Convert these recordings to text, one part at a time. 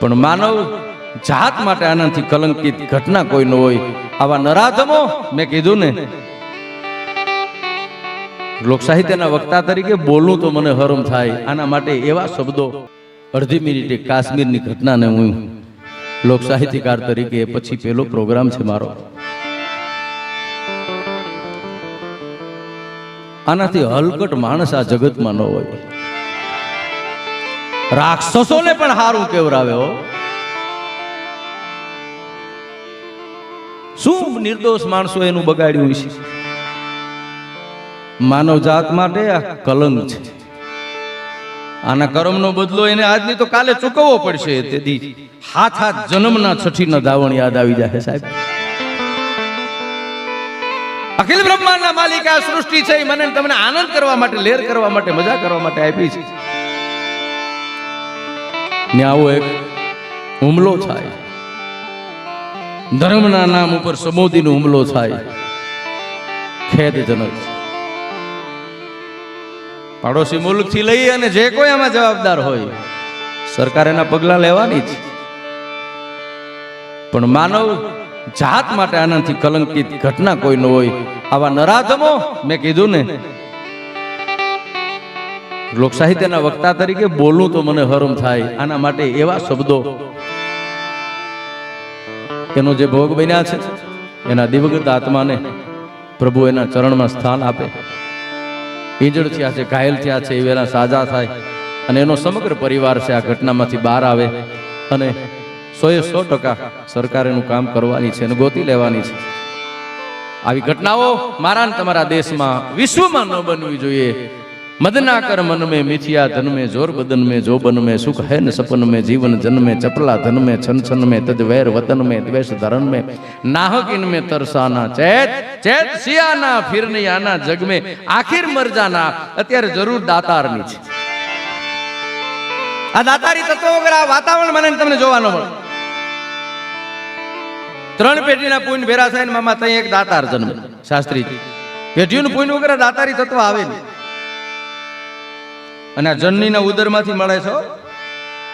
પણ માનવ જાત માટે આનાથી કલંકિત ઘટના કોઈ ન હોય. આવા નરાધમો મેં કીધું ને. લોક સાહિત્યના વક્તા તરીકે બોલવું તો મને હરમ થાય. આના માટે એવા શબ્દો અડધી મિનિટે કાશ્મીરની ઘટનાને હું લોક સાહિત્યકાર તરીકે પછી પેલો પ્રોગ્રામ છે મારો. આનાથી હલકટ માણસ આ જગતમાં ન હોય. રાક્ષસોને પણ હારું કેવરાવે હો. શું નિર્દોષ માણસો એનું બગાડ્યું છે. માનવ જાત માટે આ કલંક છે. આના કર્મનો બદલો એને આજની તો કાલે ચૂકવવો પડશે. તેથી હાથ હાથ જન્મના છઠ્ઠીના ધાવણ યાદ આવી જાય સાહેબ. અખિલ બ્રહ્માંડના માલિક સૃષ્ટિ છે. મને તમને આનંદ કરવા માટે, લેર કરવા માટે, મજા કરવા માટે આપી છે. ને આવો એક હુમલો થાય. ધર્મના નામ ઉપર સમોદીનો હુમલો થાય. ખેદજનક. પાડોશી મુલ્કથી લઈ અને જે કોઈ આમાં જવાબદાર હોય, સરકાર એના પગલા લેવાની જ. પણ માનવ જાત માટે આનાથી કલંકિત ઘટના કોઈ ન હોય. આવા નરાધમો મેં કીધું ને લોક સાહિત્યના વક્તા તરીકે બોલું તો મને હરમ થાય. આના માટે એવા શબ્દો એનો જે ભોગ બન્યા છે, એના દિવગત આત્માને પ્રભુ એના ચરણમાં સ્થાન આપે. ઇંજળ થયા છે, ઘાયલ થયા છે, એ સાજા થાય. અને એનો સમગ્ર પરિવાર છે આ ઘટનામાંથી બહાર આવે અને સોએ સો ટકા સરકાર એનું કામ કરવાની છે અને ગોતી લેવાની છે. આવી ઘટનાઓ મારા તમારા દેશમાં વિશ્વમાં ન બનવી જોઈએ. મદના કર મન મે મિથિયા ધન મે જોર બદન મે જોબન મે સુખ હે ને સપન મે જીવન જન મે ચપલા ધન મે છન છન મે તજ વૈર વતન મે દ્વેષ ધરન મે નાહક ઇન મે તરસાના, ચેત ચેત સિયાના ફિરનિયાના જગ મે આખિર મરજાના, અત્યારે જરૂર દાતારની છે. આ દાતારી તત્વ વગર આ વાતાવરણ મને તમને જોવા મળે. ત્રણ પેઢીના પુણ્ય ભેરા થાય મામા ત્યાં એક દાતાર જન્મ, શાસ્ત્રીજી. પેઢીનું પુણ્ય વગર દાતારી તત્વ આવે નહીં. અને આ જનનીના ઉદરમાંથી મળે છે.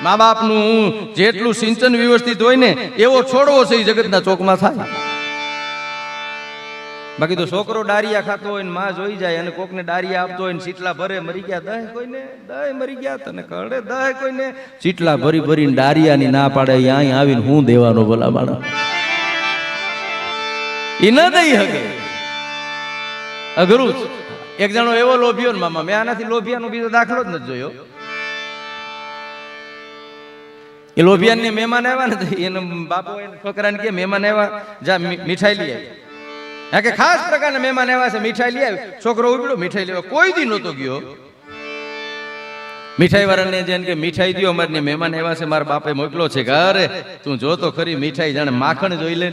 મા બાપનું જેટલું સિંચન વ્યવસ્થિત હોય ને, એવો છોડવો છે એ જગતના ચોકમાં થાય. બાકી તો છોકરો ડારિયા ખાતો હોય ને માં જોઈ જાય અને કોકને ડારિયા આપતો હોય ને ચીટલા ભરે, મરી ગયા, દહ કોઈને? દહ મરી ગયા તને કળે દહ કોઈને? ચીટલા ભરી ભરીને ડારિયાની ના પાડે અહીંયા આવીને હું દેવાનો ભલા માણસ? એ ન દઈ હકે અઘરું. એક જણો એવો લોભિયો ને મામા, મેં આનાથી લોભિયાનો બીજો દાખલો જ નથી જોયો. એ લોભિયાને મહેમાન આવ્યા ને તો એનો એને છોકરાને કે મહેમાન આવ્યા, જા મીઠાઈ લઈ આવી. કે ખાસ પ્રકારના મહેમાન આવ્યા છે, મીઠાઈ લઈ આવી. છોકરો ઉભડ્યો મીઠાઈ લેવા. કોઈ દી નહોતો ગયો. મીઠાઈ વાળાને જેને કે મીઠાઈ દો અમારને મહેમાન આવ્યા છે, મારા બાપે મોકલો છે કે, અરે, તું જો તો ખરી મીઠાઈ જાણે માખણ જોઈ લે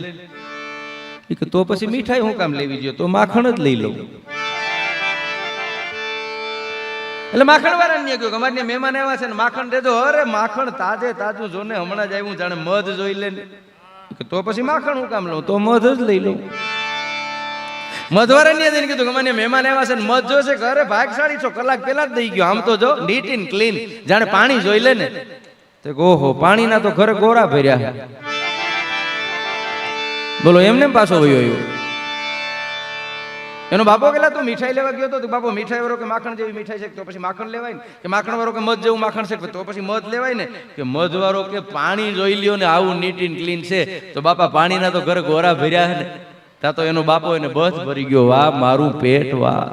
કે, તો પછી મીઠાઈ હું કામ લેવી જોઈએ તો માખણ જ લઈ લઉં. એટલે માખણ વાળા ને કહ્યું કે અમારે મહેમાન આવ્યા છે ને માખણ દેજો. અરે માખણ તાજે તાજું, જોને હમણાં જ આવ્યું, જાણે મધ જોઈ લે ને. તો પછી માખણ હું કામ લઉં? તો મધ જ લઈ લઉં. મધવારા ને જઈને કીધું કે મને મહેમાન આવ્યા છે ને મધ જોશે કે અરે ભાગશાળી છો, કલાક પહેલા જ દઈ ગયો. આમ તો જો નીટ ઇન ક્લીન જાણે પાણી જોઈ લે ને. તો ઓહો, પાણીના તો ઘરે ગોરા ભર્યા. બોલો, એમને એમ પાછો વયો આવ્યો. એનો બાપો કેલા તું મીઠાઈ લેવા ગયો તો બાપો મીઠાઈ વાળો કે માખણ જેવી મીઠાઈ છે? તો પછી માખણ લેવાય ને? કે માખણ વાળો કે મધ જેવું માખણ છે? તો પછી મધ લેવાય ને? કે મધ વાળો કે પાણી જોઈ લ્યો ને આવું નીટ ઇન ક્લીન છે? તો બાપા પાણીના તો ઘરે ગોરા ભર્યા છે ને? ત્યાં તો એનો બાપો એને બસ ભરી ગયો, વાહ, મારું પેટ, વાહ.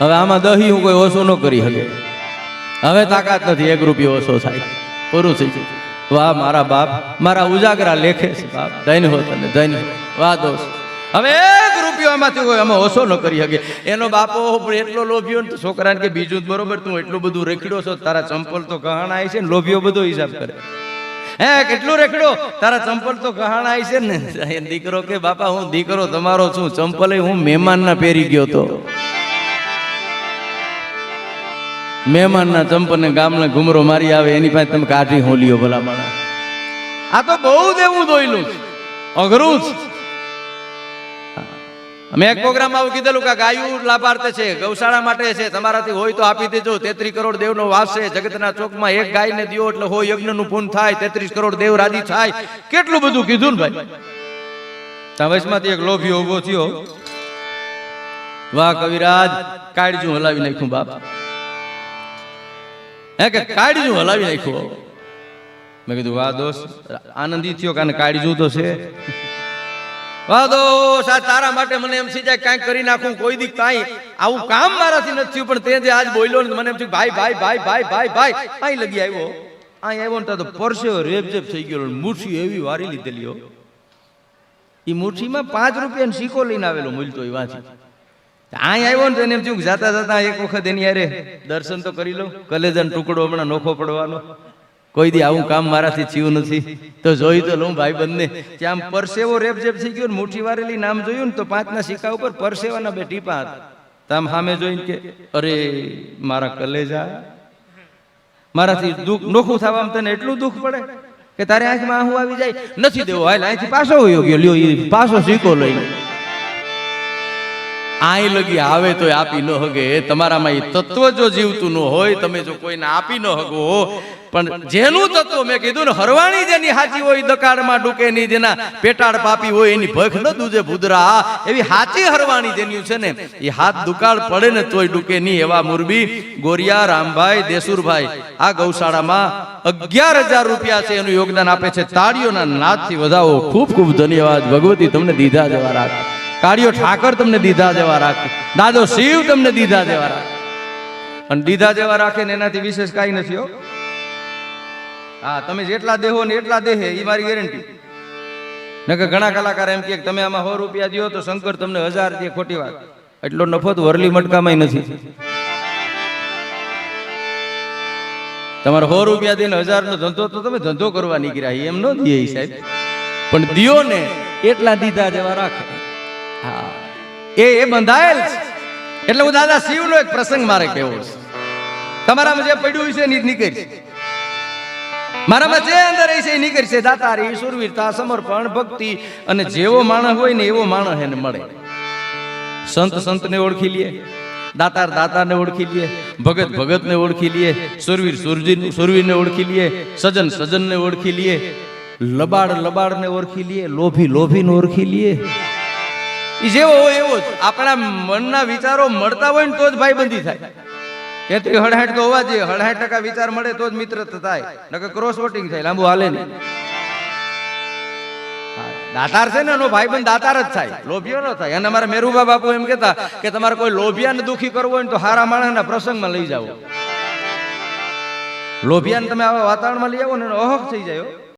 હવે આમાં દહી હું કોઈ ઓછો ન કરી શકે હવે તાકાત નથી, એક રૂપિયો ઓછો થાય. પૂરું થઈ ગયું. વાહ, મારા બાપ, મારા ઉજાગરા લેખે છે બાપ. ધન્ય હો તને, ધન્ય વાહ, દોસ્ત. હવે એક રૂપિયો એમાંથી હોય અમે ઓછો ન કરી શકે એનો બાપો એટલો લોભ્યો ને છોકરાને કે બીજું જ બરોબર, તું એટલું બધું રેખડ્યો છો, તારા ચંપલ તો ગહાણ આવી છે ને લોભીઓ બધો હિસાબ કરે. હે, કેટલું રેખડો તારા ચંપલ તો ગહાણ આવી છે ને. દીકરો કે, બાપા, હું દીકરો તમારો છું, ચંપલે હું મહેમાનના પહેરી ગયો તો. મહેમાનના ચંપલને ગામને ઘુમરો મારી આવે, એની પાસે તમે કાઢી હોલીઓ ભલા માણા આ તો બહુ દેવું દોયલું. અઘરું છે. અમે એક પ્રોગ્રામમાં આવું કીધેલું કે ગાયું લાભાર્થે છે, ગૌશાળા માટે છે, તમારાથી હોય તો આપી દેજો, તેત્રીસ કરોડ દેવનો વાસ છે, જગતના ચોકમાં એક ગાયને દિયો એટલે હો યજ્ઞનું પૂન થાય, તેત્રીસ કરોડ દેવ રાજી થાય. કેટલું બધું કીધું ને ભાઈ? ત્યાં એક લોભી ઊભો થયો. વાહ કવિરાજ કાળજું હલાવી નાખ્યું બાપ. હે કે કાળજું હલાવી નાખ્યું. મેં કીધું, વાહ દોસ્ત, આનંદી થયો કારણ કાળજું તો છે. વાહ સા તારા માટે મને એમ થઈ જાય કાંઈક કરી નાખું, કોઈ દી કાંઈ. આવું કામ મારાથી નથી થયું, પણ તે જે આજ બોલ્યો ને મને એમ થયું ભાઈ ભાઈ ભાઈ ભાઈ ભાઈ ભાઈ, અહીં લગી આવ્યો. અહીં આવ્યો ને તો પરસેવો રેપઝેપ થઈ ગયો મૂઠી એવી વારી લીધેલી હો. એ મુઠ્ઠીમાં પાંચ રૂપિયાનો સિક્કો લઈને આવેલો મૂલતો એ વાંચી. અહીં આવ્યો ને એને એમ થયું જાતા જાતા એક વખત એની અરે દર્શન તો કરી લઉં. કલેજાનો ટુકડો હમણાં નોખો પડવાનો. કોઈ દી આવું કામ મારાથી થયું નથી. તો જોઈ તો લઉં ભાઈ બંને. કે આમ પરસેવો રેપઝેપ થઈ ગયો ને મુઠ્ઠી વારેલી નામ જોયું ને તો પાંચના સિક્કા ઉપર પરસેવાના બે ટીપા હતા. તો આમ સામે જોઈને કે, અરે, મારા કલેજા. મારાથી દુઃખ નોખું થવામાં તને એટલું દુઃખ પડે કે તારે આંખમાં આહું આવી જાય. નથી દેવો, હાલ અહીંથી પાછો વયો ગયો. લ્યો એ પાછો સિક્કો લઈને આઈ લગી આવે તો આપી ન હગે. તમારામાં એ તત્વ જો જીવતું ન હોય, તમે જો કોઈને આપી ન હગો પણ જેનું તત્વ મેં કીધું ને, હરવાણી જેની હાચી હોય, દકાળમાં ડૂકે નહીં જેના પેટાળ પાપી હોય, એની ભખ ન દૂજે ભૂદરા. એવી હાચી હરવાણી જેની છે ને, એ હાથ દુકાળ પડે ને તોય ડૂકે નહીં એવા મુરબી, ગોરિયા, રામભાઈ, દેસુરભાઈ. આ ગૌશાળામાં અગિયાર હજાર રૂપિયા છે, એનું યોગદાન આપે છે. તાળીઓના નાદથી વધાવો. ખૂબ ખૂબ ધન્યવાદ. ભગવતી તમને દીધા જેવા રાખ. કાળિયો ઠાકર તમને દીધા જેવા રાખે. દાદો શિવ તમને દીધા જેવા રાખે. અને દીધા જેવા રાખે ને એનાથી વિશેષ કાંઈ નથી હો. હા, તમે જેટલા દેહો ને એટલા દેહે એ મારી ગેરંટી નકર ઘણા કલાકાર એમ કે તમે આમાં સો રૂપિયા દો તો શંકર તમને હજાર દે ખોટી વાત. એટલો નફો તો વરલી મટકામાં નથી. તમારે સો રૂપિયા દઈને હજાર નો ધંધો તો તમે ધંધો કરવા નીકળ્યા એમ ન દે સાહેબ. પણ દિયો ને એટલા દીધા જેવા રાખે. હા. એ એ બંધાયેલ એટલે હું દાદા શિવનો એક પ્રસંગ મારે કેવો છે. તમારામાં જે પડ્યું છે નીકળી મારામાં જે અંદર છે એ નીકળી દાતારી, સુરવીરતા, સમર્પણ, ભક્તિ. અને જેવો માણસ હોય ને એવો માણસ એને મળે. સંત સંતને ઓળખી લે, દાતાર દાતાને ઓળખી લઈએ ભગત ભગતને ઓળખી લઈએ સુરવીર સુરજી સુરવીરને ઓળખી લે, સજન સજનને ઓળખી લઈએ લબાડ લબાડને ઓળખી લે, લોભી લોભીને ઓળખી લઈએ જેવો હોય એવો જ. આપણા મનના વિચારો મળતા હોય ને તો જ ભાઈબંધી થાય. તેથી હડહાટ તો હોવા જોઈએ. હડહાટ ટકા વિચાર મળે તો જ મિત્ર થાય. નકર ક્રોસ વોટિંગ થાય, લાંબુ હાલે નહીં. દાતાર છે ને, એનો ભાઈબંધ દાતાર જ થાય. લોભિયો ન થાય. અને અમારા મેરુબા બાપુ એમ કહેતા કે તમારે કોઈ લોભિયાને દુખી કરવો હોય ને તો હારા માણસના પ્રસંગમાં લઈ જાઓ. લોભિયાને તમે આવા વાતાવરણમાં લઈ આવો ને ઓહક થઈ જાય.